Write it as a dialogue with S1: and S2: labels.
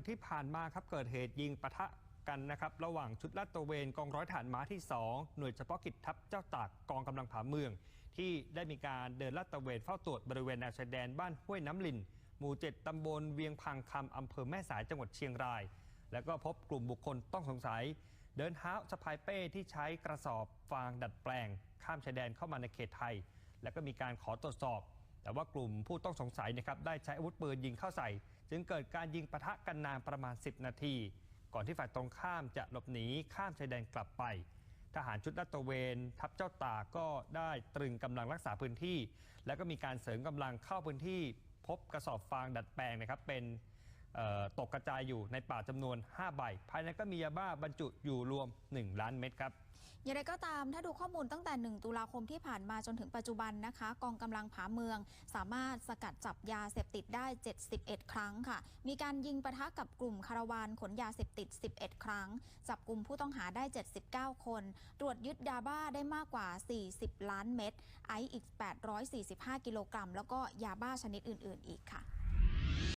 S1: ดึกที่ผ่านมาครับเกิดเหตุยิงปะทะกันนะครับระหว่างชุดลาดตระเวนกองร้อยฐานม้าที่ 2 หน่วยเฉพาะกิจทัพเจ้าตากกองกำลังผาเมือง ที่ได้มีการเดินลาดตระเวนเฝ้าตรวจบริเวณแนวชายแดนบ้านห้วยน้ำลิน หมู่ 7ตำบลเวียงพังคำอำเภอแม่สายจังหวัดเชียงราย แล้วก็พบกลุ่มบุคคลต้องสงสัย เดินเท้าสะพายเป้ที่ใช้กระสอบฟางดัดแปลง ข้ามชายแดนเข้ามาในเขตไทย แล้วก็มีการขอตรวจสอบ แต่ว่ากลุ่มผู้ต้องสงสัยนะครับได้ใช้อาวุธปืนยิงเข้าใส่ จึงเกิดการยิงปะทะกันนานประมาณ 10 นาที ก่อนที่ฝ่ายตรงข้ามจะหลบหนีข้ามชายแดนกลับไป ทหารชุดลาดตระเวน ทัพเจ้าตาก็ได้ตรึงกำลังรักษาพื้นที่ แล้วก็มีการเสริมกำลังเข้าพื้นที่ พบกระสอบฟางดัดแปลงนะครับเป็น ตกกระจายอยู่ในป่าจำนวน 5 ใบ ภายในก็มียาบ้าบรรจุอยู่รวม 1 ล้านเม็ดครับ
S2: อย่างไรก็ตามถ้าดูข้อมูลตั้งแต่ 1 ตุลาคมที่ผ่านมาจนถึงปัจจุบันนะคะ กองกำลังผาเมือง สามารถสกัดจับยาเสพติดได้ 71 ครั้งค่ะ มีการยิงปะทะกับกลุ่มคาราวานขนยาเสพติด 11 ครั้ง จับกลุ่มผู้ต้องหาได้ 79 คน ตรวจยึดยาบ้าได้มากกว่า 40 ล้านเม็ดไอซ์อีก 845 กิโลกรัม แล้วก็ยาบ้าชนิดอื่น ๆ อีกค่ะ